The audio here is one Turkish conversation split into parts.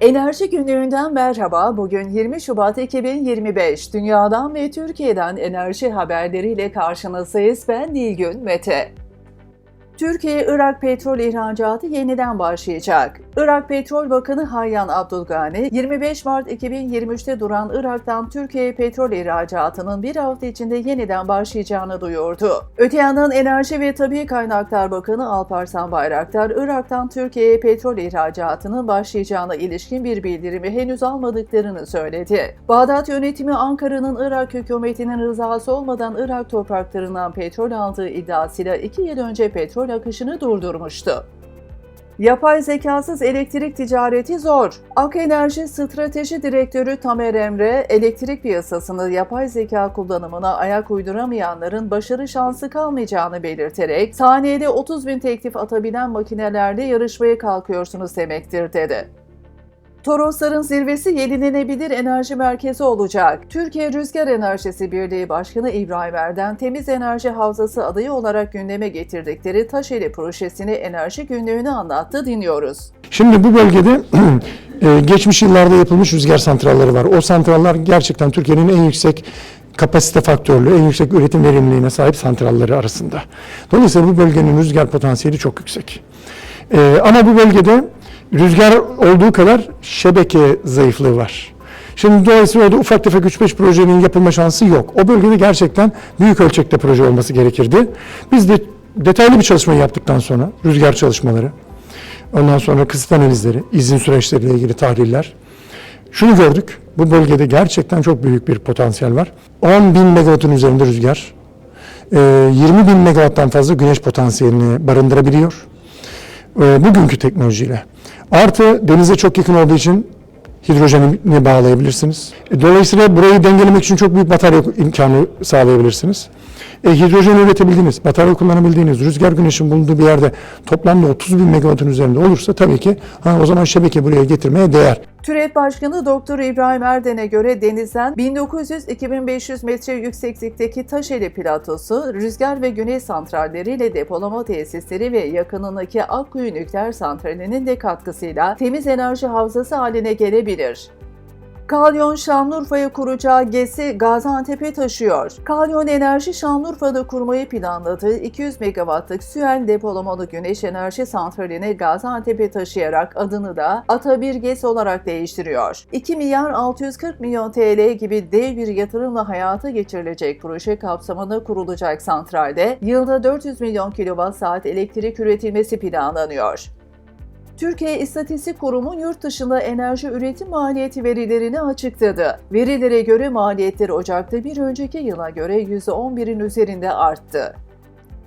Enerji günlüğünden merhaba. Bugün 20 Şubat 2025. Dünyadan ve Türkiye'den enerji haberleriyle karşınızdayız. Ben Nilgün Mete. Türkiye-Irak petrol ihracatı yeniden başlayacak. Irak Petrol Bakanı Hayyan Abdülgani, 25 Mart 2023'te duran Irak'tan Türkiye petrol ihracatının bir hafta içinde yeniden başlayacağını duyurdu. Öte yandan Enerji ve Tabi Kaynaklar Bakanı Alparslan Bayraktar, Irak'tan Türkiye'ye petrol ihracatının başlayacağına ilişkin bir bildirimi henüz almadıklarını söyledi. Bağdat yönetimi Ankara'nın Irak hükümetinin rızası olmadan Irak topraklarından petrol aldığı iddiasıyla iki yıl önce petrol akışını durdurmuştu. Yapay zekasız elektrik ticareti zor. Ak Enerji Strateji Direktörü Tamer Emre, elektrik piyasasını yapay zeka kullanımına ayak uyduramayanların başarı şansı kalmayacağını belirterek, saniyede 30 bin teklif atabilen makinelerle yarışmaya kalkıyorsunuz demektir dedi. Torosların zirvesi yenilenebilir enerji merkezi olacak. Türkiye Rüzgar Enerjisi Birliği Başkanı İbrahim Erden, Temiz Enerji Havzası adayı olarak gündeme getirdikleri Taşeli projesini enerji günlüğünü anlattı dinliyoruz. Şimdi bu bölgede e, geçmiş yıllarda yapılmış rüzgar santralleri var. O santrallar gerçekten Türkiye'nin en yüksek kapasite faktörlü, en yüksek üretim verimliliğine sahip santralleri arasında. Dolayısıyla bu bölgenin rüzgar potansiyeli çok yüksek. E, ama bu bölgede rüzgar olduğu kadar şebeke zayıflığı var. Şimdi dolayısıyla orada ufak tefek 3-5 projenin yapılma şansı yok. O bölgede gerçekten büyük ölçekte proje olması gerekirdi. Biz de detaylı bir çalışma yaptıktan sonra rüzgar çalışmaları, ondan sonra kısıt analizleri, izin süreçleriyle ilgili tahliller. Şunu gördük, bu bölgede gerçekten çok büyük bir potansiyel var. 10 bin megawattın üzerinde rüzgar, e, 20 bin megawatttan fazla güneş potansiyelini barındırabiliyor. E, Bugünkü teknolojiyle. Artı denize çok yakın olduğu için hidrojeni bağlayabilirsiniz. E, Dolayısıyla burayı dengelemek için çok büyük batarya imkanı sağlayabilirsiniz. E, hidrojen üretebildiğiniz, batarya kullanabildiğiniz, rüzgar güneşin bulunduğu bir yerde toplamda 30 bin megawattın üzerinde olursa tabii ki ha, o zaman şebeke buraya getirmeye değer. TÜREP Başkanı Doktor İbrahim Erden'e göre denizden 1900-2500 metre yükseklikteki Taşeli platosu, rüzgar ve güneş santralleriyle depolama tesisleri ve yakınındaki Akkuyu Nükleer Santrali'nin de katkısıyla temiz enerji havzası haline gelebilir. Kalyon Şanlıurfa'ya kuracağı GES'i Gaziantep'e taşıyor. Kalyon Enerji Şanlıurfa'da kurmayı planladığı 200 megawattlık Süel depolamalı güneş enerji santralini Gaziantep'e taşıyarak adını da Ata1 GES olarak değiştiriyor. 2 milyar 640 milyon TL gibi dev bir yatırımla hayata geçirilecek proje kapsamında kurulacak santralde yılda 400 milyon kilowatt saat elektrik üretilmesi planlanıyor. Türkiye İstatistik Kurumu yurt dışında enerji üretim maliyeti verilerini açıkladı. Verilere göre maliyetler Ocak'ta bir önceki yıla göre %11'in üzerinde arttı.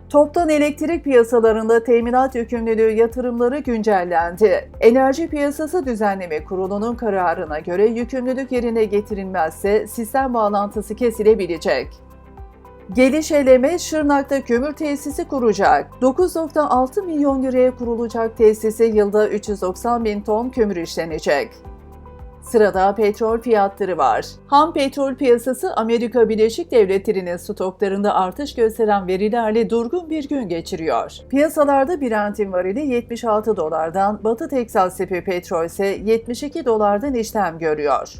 Toptan elektrik piyasalarında teminat yükümlülüğü yatırımları güncellendi. Enerji Piyasası Düzenleme Kurulu'nun kararına göre yükümlülük yerine getirilmezse sistem bağlantısı kesilebilecek. Geliş Eleme Şırnak'ta kömür tesisi kuracak. 9.6 milyon liraya kurulacak tesise yılda 390 bin ton kömür işlenecek. Sırada petrol fiyatları var. Ham petrol piyasası Amerika Birleşik Devletleri'nin stoklarında artış gösteren verilerle durgun bir gün geçiriyor. Piyasalarda Brent'in varili 76 dolardan, Batı Teksas tipi petrol ise 72 dolardan işlem görüyor.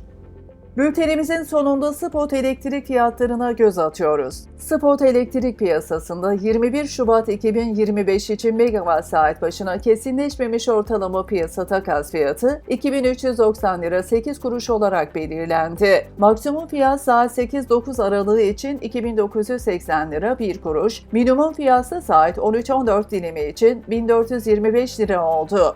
Bültenimizin sonunda spot elektrik fiyatlarına göz atıyoruz. Spot elektrik piyasasında 21 Şubat 2025 için megawatt saat başına kesinleşmemiş ortalama piyasa takas fiyatı 2390 lira 8 kuruş olarak belirlendi. Maksimum fiyat saat 8-9 aralığı için 2980 lira 1 kuruş, minimum fiyatsa saat 13-14 dilimi için 1425 lira oldu.